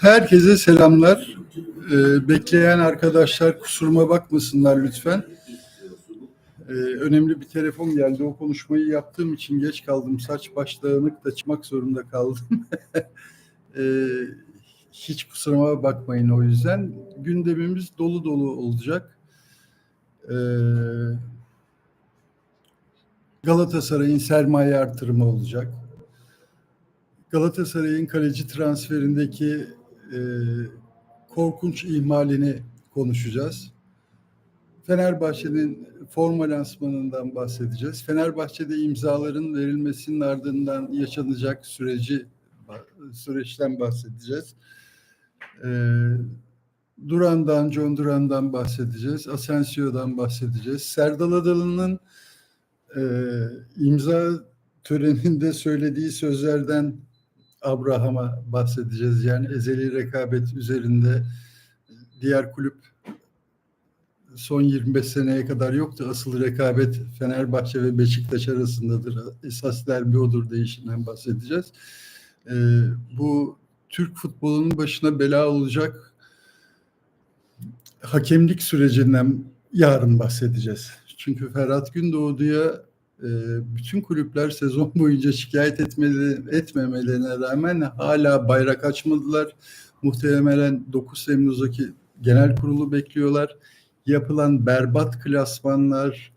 Herkese selamlar. Ee, bekleyen arkadaşlar kusuruma bakmasınlar lütfen. Ee, önemli bir telefon geldi. O konuşmayı yaptığım için geç kaldım. Saç baş da çıkmak zorunda kaldım. Ee, hiç kusuruma bakmayın o yüzden. Gündemimiz dolu dolu olacak. Ee, Galatasaray'ın sermaye artırımı olacak. Galatasaray'ın kaleci transferindeki e, korkunç ihmalini konuşacağız. Fenerbahçe'nin forma lansmanından bahsedeceğiz. Fenerbahçe'de imzaların verilmesinin ardından yaşanacak süreci süreçten bahsedeceğiz. E, Duran'dan, John Duran'dan bahsedeceğiz. Asensio'dan bahsedeceğiz. Serdal Adalı'nın e, imza töreninde söylediği sözlerden Abraham'a bahsedeceğiz. Yani ezeli rekabet üzerinde diğer kulüp son 25 seneye kadar yoktu. Asıl rekabet Fenerbahçe ve Beşiktaş arasındadır. Esas derbi odur değişinden bahsedeceğiz. Ee, bu Türk futbolunun başına bela olacak hakemlik sürecinden yarın bahsedeceğiz. Çünkü Ferhat Gündoğdu'ya bütün kulüpler sezon boyunca şikayet etmeli, etmemelerine rağmen hala bayrak açmadılar. Muhtemelen 9 Temmuz'daki genel kurulu bekliyorlar. Yapılan berbat klasmanlar,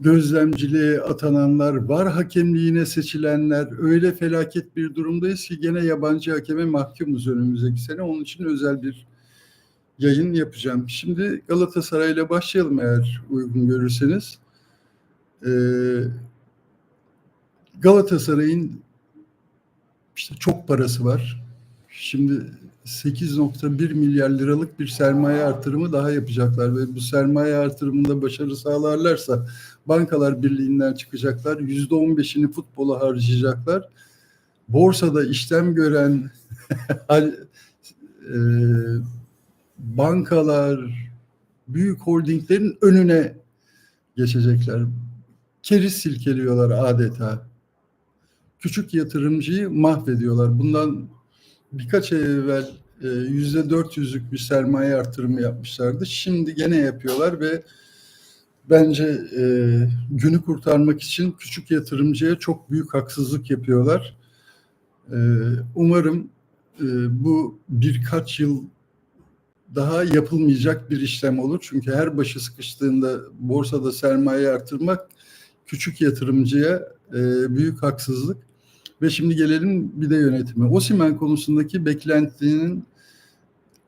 gözlemciliğe atananlar, var hakemliğine seçilenler öyle felaket bir durumdayız ki gene yabancı hakeme mahkumuz önümüzdeki sene. Onun için özel bir yayın yapacağım. Şimdi Galatasaray'la başlayalım eğer uygun görürseniz. Ee, Galatasaray'ın işte çok parası var. Şimdi 8.1 milyar liralık bir sermaye artırımı daha yapacaklar ve bu sermaye artırımında başarı sağlarlarsa bankalar birliğinden çıkacaklar. %15'ini futbola harcayacaklar. Borsada işlem gören e, bankalar, büyük holdinglerin önüne geçecekler. Keriz silkeliyorlar adeta. Küçük yatırımcıyı mahvediyorlar. Bundan birkaç ay evvel yüzde dört yüzlük bir sermaye artırımı yapmışlardı. Şimdi gene yapıyorlar ve bence e, günü kurtarmak için küçük yatırımcıya çok büyük haksızlık yapıyorlar. E, umarım e, bu birkaç yıl daha yapılmayacak bir işlem olur. Çünkü her başı sıkıştığında borsada sermaye artırmak küçük yatırımcıya e, büyük haksızlık. Ve şimdi gelelim bir de yönetime. Osimen konusundaki beklentinin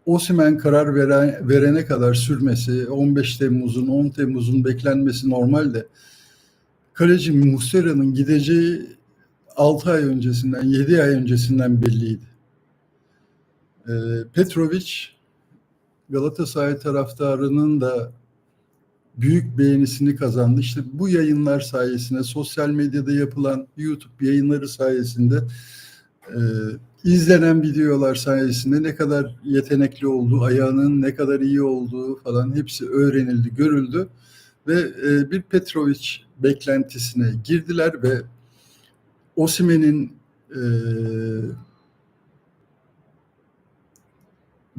Osimen karar veren, verene kadar sürmesi, 15 Temmuz'un, 10 Temmuz'un beklenmesi normalde. Kaleci Muslera'nın gideceği 6 ay öncesinden, 7 ay öncesinden belliydi. E, Petrovic Galatasaray taraftarının da büyük beğenisini kazandı. İşte bu yayınlar sayesinde, sosyal medyada yapılan YouTube yayınları sayesinde, e, izlenen videolar sayesinde ne kadar yetenekli olduğu, ayağının ne kadar iyi olduğu falan hepsi öğrenildi, görüldü. Ve e, bir Petrovic beklentisine girdiler ve Osimen'in e,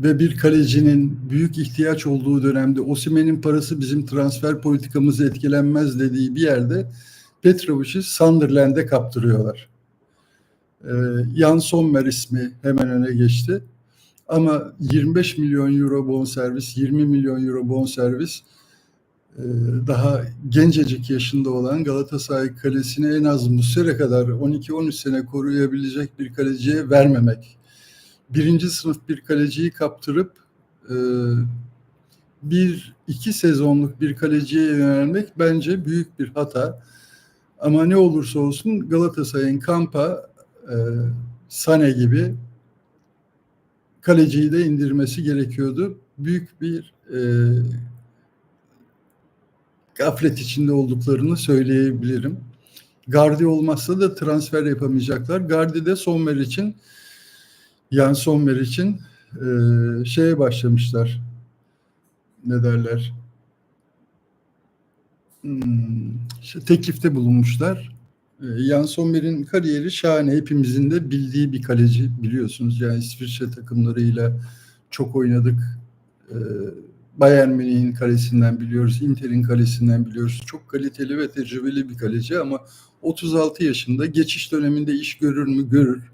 ve bir kalecinin büyük ihtiyaç olduğu dönemde Osimen'in parası bizim transfer politikamızı etkilenmez dediği bir yerde Petrovic'i Sunderland'e kaptırıyorlar. Ee, Jan Sommer ismi hemen öne geçti. Ama 25 milyon euro bonservis, 20 milyon euro bonservis e, daha gencecik yaşında olan Galatasaray kalesini en az Muslera kadar 12-13 sene koruyabilecek bir kaleciye vermemek birinci sınıf bir kaleciyi kaptırıp e, bir iki sezonluk bir kaleciye yönelmek bence büyük bir hata. Ama ne olursa olsun Galatasaray'ın Kampa, e, Sane gibi kaleciyi de indirmesi gerekiyordu. Büyük bir e, gaflet içinde olduklarını söyleyebilirim. Gardi olmazsa da transfer yapamayacaklar. Gardi de Sommer için Jan Sommer için e, şeye başlamışlar. Ne derler? Hmm, teklifte bulunmuşlar. E, Sommer'in kariyeri şahane. Hepimizin de bildiği bir kaleci biliyorsunuz. Yani İsviçre takımlarıyla çok oynadık. E, Bayern Münih'in kalesinden biliyoruz, Inter'in kalesinden biliyoruz. Çok kaliteli ve tecrübeli bir kaleci ama 36 yaşında geçiş döneminde iş görür mü? Görür.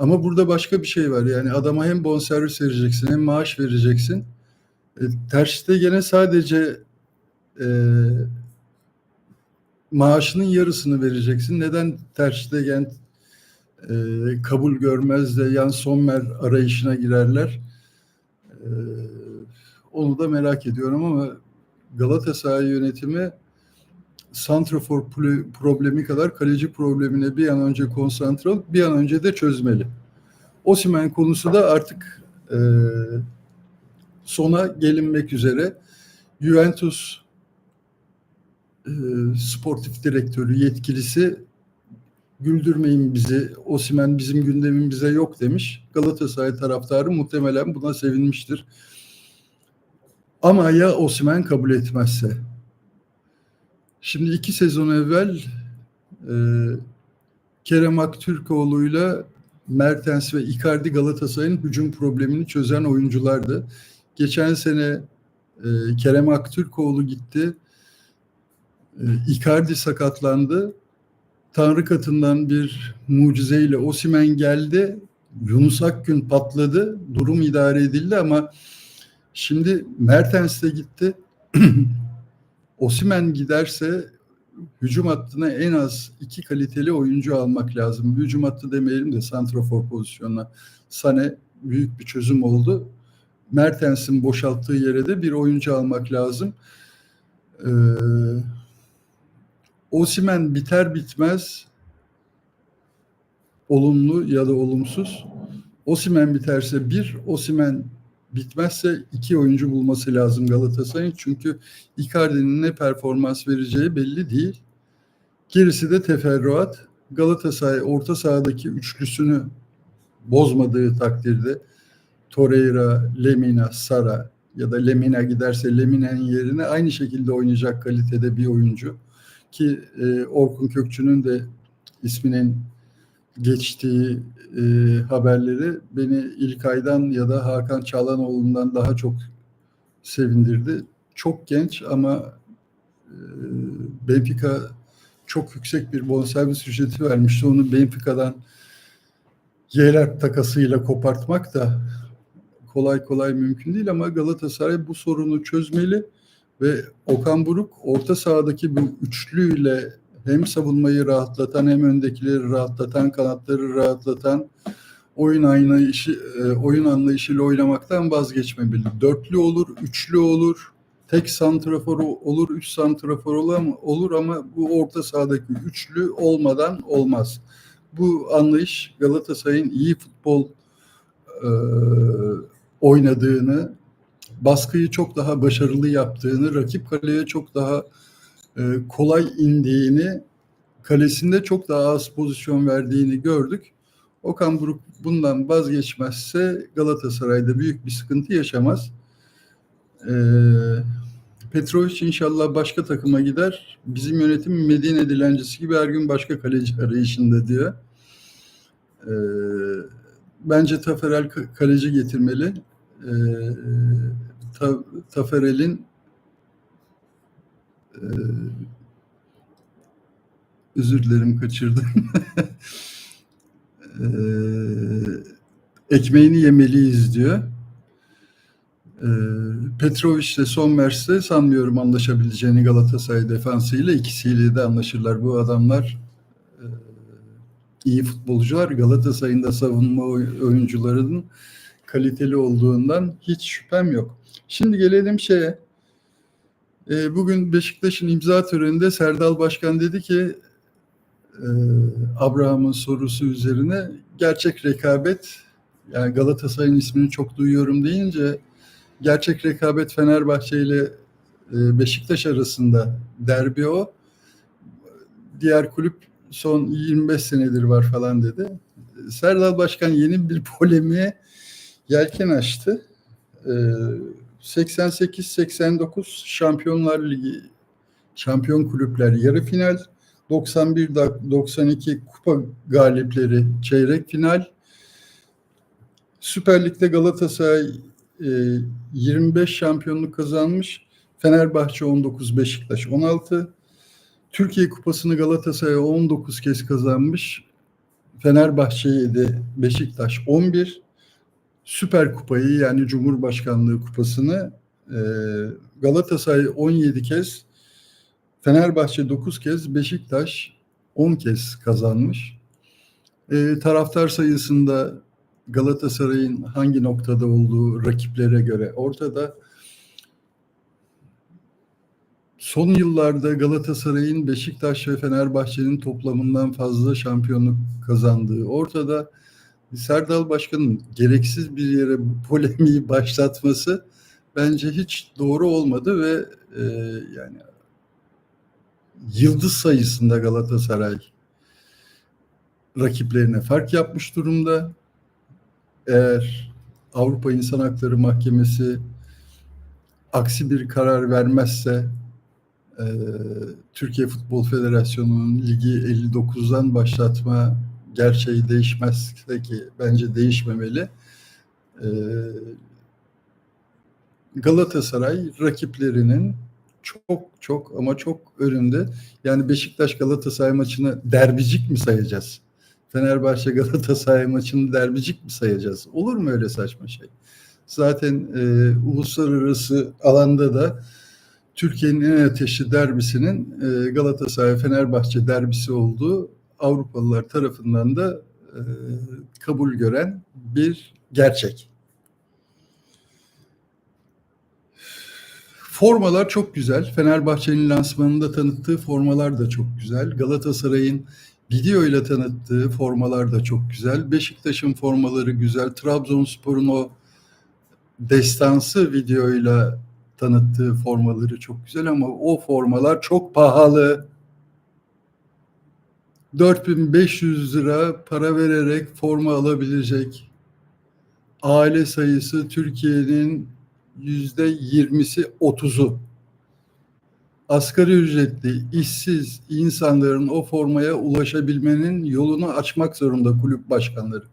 Ama burada başka bir şey var. Yani adama hem bonservis vereceksin hem maaş vereceksin. E, Terste gene sadece e, maaşının yarısını vereceksin. Neden Ter Stegen e, kabul görmez de Jan Sommer arayışına girerler? E, onu da merak ediyorum ama Galatasaray yönetimi santrafor problemi kadar kaleci problemine bir an önce konsantre olup bir an önce de çözmeli. Osimen konusu da artık e, sona gelinmek üzere. Juventus e, sportif direktörü, yetkilisi güldürmeyin bizi, Osimen bizim gündemimize yok demiş. Galatasaray taraftarı muhtemelen buna sevinmiştir. Ama ya Osimen kabul etmezse? Şimdi iki sezon evvel e, Kerem Aktürkoğlu'yla Mertens ve Icardi Galatasaray'ın hücum problemini çözen oyunculardı. Geçen sene e, Kerem Aktürkoğlu gitti. E, Icardi sakatlandı. Tanrı katından bir mucizeyle Osimen geldi. Yunus Akgün patladı. Durum idare edildi ama şimdi Mertens de gitti. Osimen giderse hücum hattına en az iki kaliteli oyuncu almak lazım. Hücum hattı demeyelim de santrafor pozisyonuna. Sane büyük bir çözüm oldu. Mertens'in boşalttığı yere de bir oyuncu almak lazım. Ee, Osimen biter bitmez olumlu ya da olumsuz. Osimen biterse bir, Osimen bitmezse iki oyuncu bulması lazım Galatasaray'ın. Çünkü Icardi'nin ne performans vereceği belli değil. Gerisi de teferruat. Galatasaray orta sahadaki üçlüsünü bozmadığı takdirde Torreira, Lemina, Sara ya da Lemina giderse Lemina'nın yerine aynı şekilde oynayacak kalitede bir oyuncu ki e, Orkun Kökçü'nün de isminin geçtiği e, haberleri beni İlkay'dan ya da Hakan Çalhanoğlu'ndan daha çok sevindirdi. Çok genç ama e, Benfica çok yüksek bir bonservis ücreti vermişti. Onu Benfica'dan Yeler takasıyla kopartmak da kolay kolay mümkün değil ama Galatasaray bu sorunu çözmeli ve Okan Buruk orta sahadaki bu üçlüyle hem savunmayı rahatlatan hem öndekileri rahatlatan, kanatları rahatlatan oyun anlayışı e, oyun anlayışıyla oynamaktan vazgeçmemeli. Dörtlü olur, üçlü olur, tek santrafor olur, üç santrafor olur ama bu orta sahadaki üçlü olmadan olmaz. Bu anlayış Galatasaray'ın iyi futbol e, oynadığını, baskıyı çok daha başarılı yaptığını, rakip kaleye çok daha e, kolay indiğini, kalesinde çok daha az pozisyon verdiğini gördük. Okan Buruk bundan vazgeçmezse Galatasaray'da büyük bir sıkıntı yaşamaz. E, Petrovic inşallah başka takıma gider. Bizim yönetim Medine dilencisi gibi her gün başka kaleci arayışında diyor. E, bence Taferel kaleci getirmeli. E, Ta, Taferel'in e, özür dilerim kaçırdım. e, ekmeğini yemeliyiz diyor. E, Petrovic ile Sommers'te sanmıyorum anlaşabileceğini Galatasaray defansıyla ikisiyle de anlaşırlar. Bu adamlar e, iyi futbolcular. Galatasaray'ın da savunma oyuncularının kaliteli olduğundan hiç şüphem yok. Şimdi gelelim şeye. E, bugün Beşiktaş'ın imza töreninde Serdal Başkan dedi ki e, Abraham'ın sorusu üzerine gerçek rekabet yani Galatasaray'ın ismini çok duyuyorum deyince gerçek rekabet Fenerbahçe ile e, Beşiktaş arasında derbi o. Diğer kulüp son 25 senedir var falan dedi. Serdal Başkan yeni bir polemiğe yelken açtı. E, 88-89 Şampiyonlar Ligi şampiyon kulüpler yarı final 91-92 kupa galipleri çeyrek final. Süper Lig'de Galatasaray e, 25 şampiyonluk kazanmış. Fenerbahçe 19, Beşiktaş 16. Türkiye Kupası'nı Galatasaray 19 kez kazanmış. Fenerbahçe 7, Beşiktaş 11. Süper Kupayı yani Cumhurbaşkanlığı Kupası'nı e, Galatasaray 17 kez, Fenerbahçe 9 kez, Beşiktaş 10 kez kazanmış. E, taraftar sayısında Galatasaray'ın hangi noktada olduğu rakiplere göre ortada. Son yıllarda Galatasaray'ın Beşiktaş ve Fenerbahçe'nin toplamından fazla şampiyonluk kazandığı ortada. Serdal Başkan'ın gereksiz bir yere bu polemiği başlatması bence hiç doğru olmadı ve e, yani yıldız sayısında Galatasaray rakiplerine fark yapmış durumda. Eğer Avrupa İnsan Hakları Mahkemesi aksi bir karar vermezse e, Türkiye Futbol Federasyonu'nun ligi 59'dan başlatma gerçeği değişmezse ki bence değişmemeli. E, Galatasaray rakiplerinin çok çok ama çok önünde. Yani Beşiktaş Galatasaray maçını derbicik mi sayacağız? Fenerbahçe Galatasaray maçını derbicik mi sayacağız? Olur mu öyle saçma şey? Zaten e, uluslararası alanda da Türkiye'nin en ateşli derbisinin e, Galatasaray Fenerbahçe derbisi olduğu Avrupalılar tarafından da e, kabul gören bir gerçek. Formalar çok güzel. Fenerbahçe'nin lansmanında tanıttığı formalar da çok güzel. Galatasaray'ın video ile tanıttığı formalar da çok güzel. Beşiktaş'ın formaları güzel. Trabzonspor'un o destansı videoyla tanıttığı formaları çok güzel ama o formalar çok pahalı. 4500 lira para vererek forma alabilecek aile sayısı Türkiye'nin yüzde yirmisi otuzu. Asgari ücretli, işsiz insanların o formaya ulaşabilmenin yolunu açmak zorunda kulüp başkanları.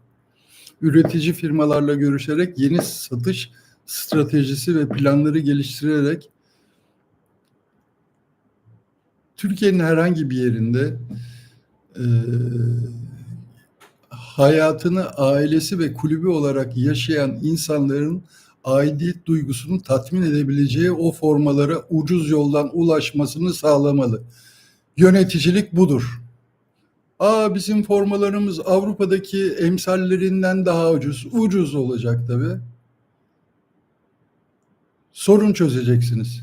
Üretici firmalarla görüşerek yeni satış stratejisi ve planları geliştirerek Türkiye'nin herhangi bir yerinde e, hayatını ailesi ve kulübü olarak yaşayan insanların aidiyet duygusunu tatmin edebileceği o formalara ucuz yoldan ulaşmasını sağlamalı. Yöneticilik budur. Aa bizim formalarımız Avrupa'daki emsallerinden daha ucuz. Ucuz olacak tabii. Sorun çözeceksiniz.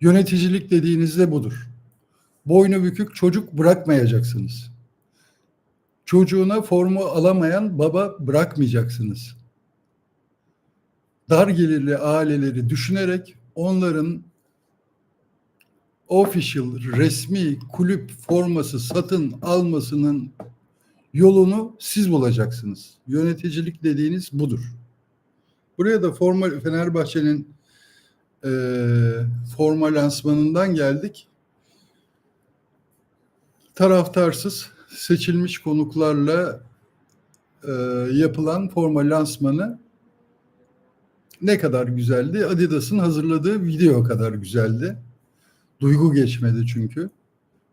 Yöneticilik dediğinizde budur. Boynu bükük çocuk bırakmayacaksınız. Çocuğuna formu alamayan baba bırakmayacaksınız dar gelirli aileleri düşünerek onların official resmi kulüp forması satın almasının yolunu siz bulacaksınız. Yöneticilik dediğiniz budur. Buraya da forma Fenerbahçe'nin e, forma lansmanından geldik. Taraftarsız seçilmiş konuklarla e, yapılan forma lansmanı ne kadar güzeldi? Adidas'ın hazırladığı video kadar güzeldi. Duygu geçmedi çünkü.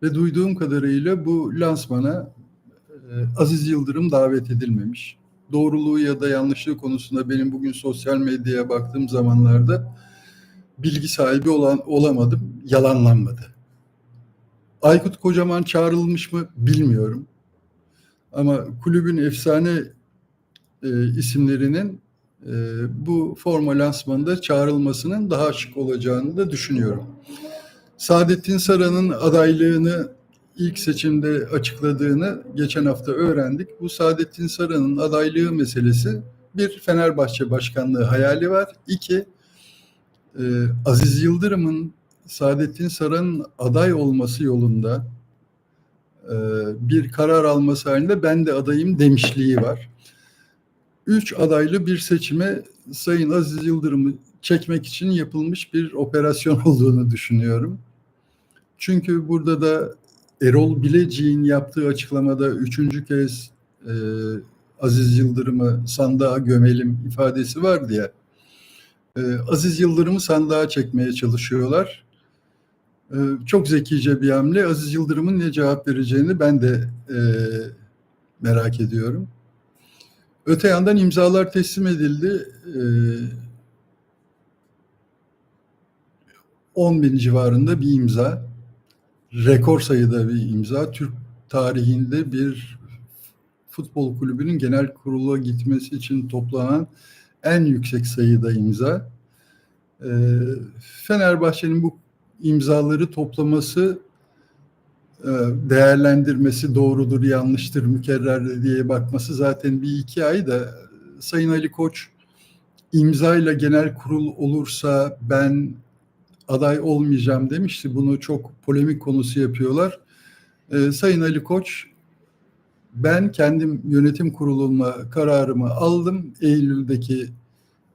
Ve duyduğum kadarıyla bu lansmana e, Aziz Yıldırım davet edilmemiş. Doğruluğu ya da yanlışlığı konusunda benim bugün sosyal medyaya baktığım zamanlarda bilgi sahibi olan olamadım. Yalanlanmadı. Aykut Kocaman çağrılmış mı bilmiyorum. Ama kulübün efsane e, isimlerinin e, bu forma lansmanında çağrılmasının daha şık olacağını da düşünüyorum. Saadettin Saran'ın adaylığını ilk seçimde açıkladığını geçen hafta öğrendik. Bu Saadettin Saran'ın adaylığı meselesi bir Fenerbahçe başkanlığı hayali var. İki, e, Aziz Yıldırım'ın Saadettin Saran'ın aday olması yolunda e, bir karar alması halinde ben de adayım demişliği var üç adaylı bir seçime Sayın Aziz Yıldırım'ı çekmek için yapılmış bir operasyon olduğunu düşünüyorum. Çünkü burada da Erol Bilecik'in yaptığı açıklamada üçüncü kez e, Aziz Yıldırım'ı sandığa gömelim ifadesi vardı ya. E, Aziz Yıldırım'ı sandığa çekmeye çalışıyorlar. E, çok zekice bir hamle. Aziz Yıldırım'ın ne cevap vereceğini ben de e, merak ediyorum. Öte yandan imzalar teslim edildi. E, 10 bin civarında bir imza. Rekor sayıda bir imza. Türk tarihinde bir futbol kulübünün genel kurula gitmesi için toplanan en yüksek sayıda imza. Ee, Fenerbahçe'nin bu imzaları toplaması, e, değerlendirmesi doğrudur, yanlıştır, mükerrer diye bakması zaten bir iki ay da Sayın Ali Koç imzayla genel kurul olursa ben aday olmayacağım demişti. Bunu çok polemik konusu yapıyorlar. Ee, Sayın Ali Koç ben kendim yönetim kuruluma kararımı aldım. Eylül'deki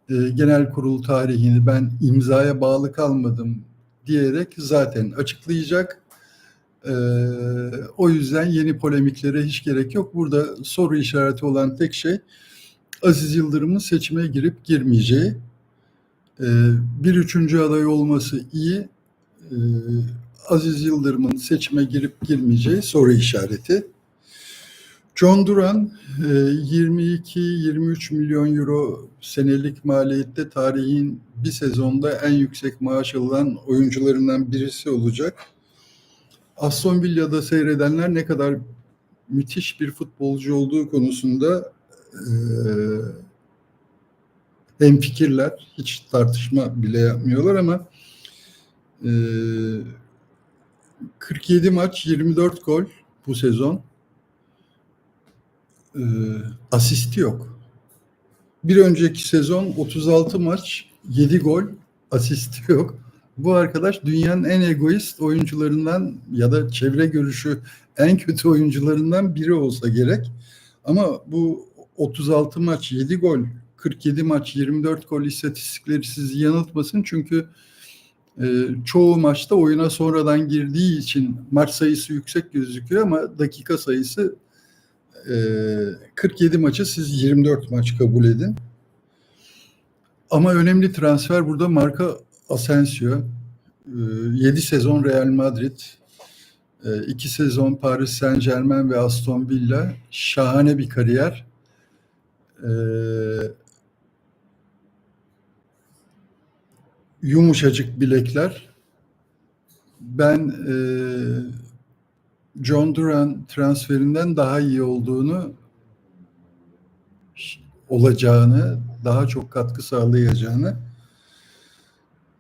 e, genel kurul tarihini ben imzaya bağlı kalmadım diyerek zaten açıklayacak. E, o yüzden yeni polemiklere hiç gerek yok. Burada soru işareti olan tek şey Aziz Yıldırım'ın seçime girip girmeyeceği. E, bir üçüncü aday olması iyi. E, Aziz Yıldırım'ın seçime girip girmeyeceği soru işareti. John Duran 22-23 milyon euro senelik maliyette tarihin bir sezonda en yüksek maaş alan oyuncularından birisi olacak. Aston Villa'da seyredenler ne kadar müthiş bir futbolcu olduğu konusunda hem fikirler, hiç tartışma bile yapmıyorlar ama 47 maç, 24 gol bu sezon e, asisti yok. Bir önceki sezon 36 maç 7 gol asisti yok. Bu arkadaş dünyanın en egoist oyuncularından ya da çevre görüşü en kötü oyuncularından biri olsa gerek. Ama bu 36 maç 7 gol 47 maç 24 gol istatistikleri sizi yanıltmasın çünkü e, çoğu maçta oyuna sonradan girdiği için maç sayısı yüksek gözüküyor ama dakika sayısı 47 ee, maçı siz 24 maç kabul edin. Ama önemli transfer burada marka Asensio. 7 ee, sezon Real Madrid, 2 ee, sezon Paris Saint Germain ve Aston Villa. Şahane bir kariyer. Yumuşacık bilekler. Ben John Duran transferinden daha iyi olduğunu olacağını, daha çok katkı sağlayacağını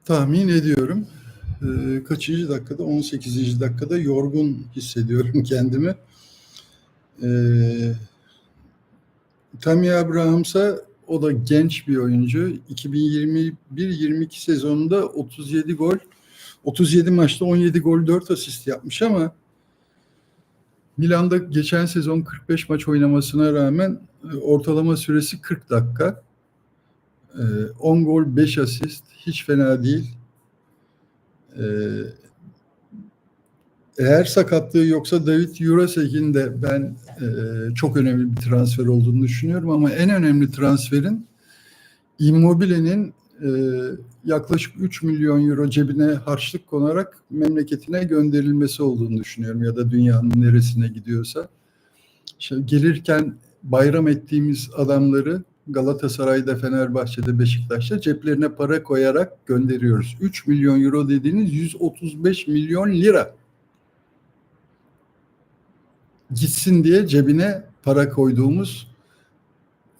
tahmin ediyorum. Ee, kaçıncı dakikada? 18. dakikada yorgun hissediyorum kendimi. Ee, Tammy Abrahams'a o da genç bir oyuncu. 2021-22 sezonunda 37 gol, 37 maçta 17 gol 4 asist yapmış ama Milan'da geçen sezon 45 maç oynamasına rağmen e, ortalama süresi 40 dakika. 10 e, gol 5 asist hiç fena değil. E, eğer sakatlığı yoksa David Jurasek'in de ben çok önemli bir transfer olduğunu düşünüyorum ama en önemli transferin Immobile'nin e, yaklaşık 3 milyon euro cebine harçlık konarak memleketine gönderilmesi olduğunu düşünüyorum ya da dünyanın neresine gidiyorsa. İşte gelirken bayram ettiğimiz adamları Galatasaray'da, Fenerbahçe'de, Beşiktaş'ta ceplerine para koyarak gönderiyoruz. 3 milyon euro dediğiniz 135 milyon lira. Gitsin diye cebine para koyduğumuz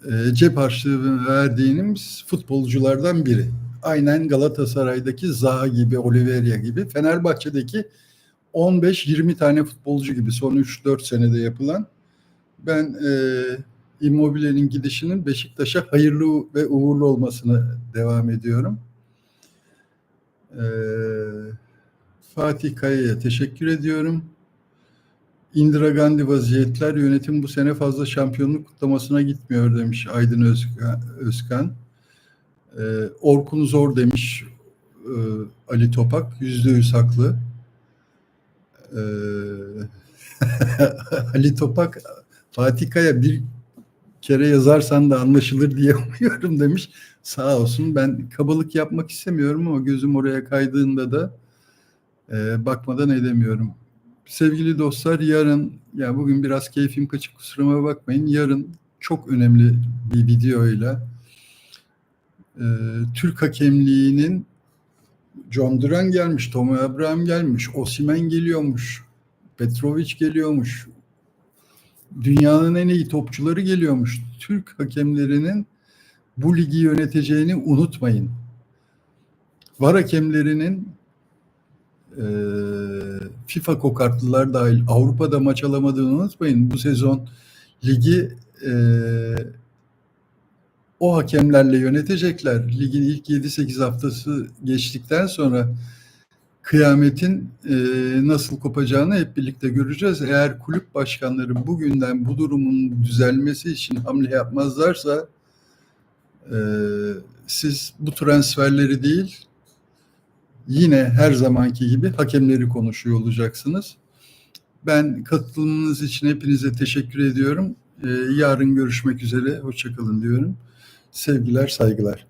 e, cep harçlığı verdiğimiz futbolculardan biri. Aynen Galatasaray'daki Zaha gibi, Oliveira gibi, Fenerbahçe'deki 15-20 tane futbolcu gibi son 3-4 senede yapılan. Ben e, Immobile'nin gidişinin Beşiktaş'a hayırlı ve uğurlu olmasını devam ediyorum. E, Fatih Kaya'ya teşekkür ediyorum. Indira Gandhi vaziyetler yönetim bu sene fazla şampiyonluk kutlamasına gitmiyor demiş Aydın Özkan. Ee, Orkun zor demiş e, Ali Topak. Yüzde yüz haklı. Ee, Ali Topak Fatih Kaya bir kere yazarsan da anlaşılır diye umuyorum demiş. Sağ olsun ben kabalık yapmak istemiyorum ama gözüm oraya kaydığında da e, bakmadan edemiyorum. Sevgili dostlar yarın ya bugün biraz keyfim kaçık kusuruma bakmayın. Yarın çok önemli bir videoyla e, Türk hakemliğinin John Duran gelmiş, Tom Abraham gelmiş, Osimen geliyormuş, Petrovic geliyormuş. Dünyanın en iyi topçuları geliyormuş. Türk hakemlerinin bu ligi yöneteceğini unutmayın. Var hakemlerinin e, FIFA kokartlılar dahil Avrupa'da maç alamadığını unutmayın. Bu sezon ligi e, o hakemlerle yönetecekler. Ligin ilk 7-8 haftası geçtikten sonra kıyametin e, nasıl kopacağını hep birlikte göreceğiz. Eğer kulüp başkanları bugünden bu durumun düzelmesi için hamle yapmazlarsa e, siz bu transferleri değil yine her zamanki gibi hakemleri konuşuyor olacaksınız. Ben katılımınız için hepinize teşekkür ediyorum. E, yarın görüşmek üzere. Hoşçakalın diyorum. Sevgiler, saygılar.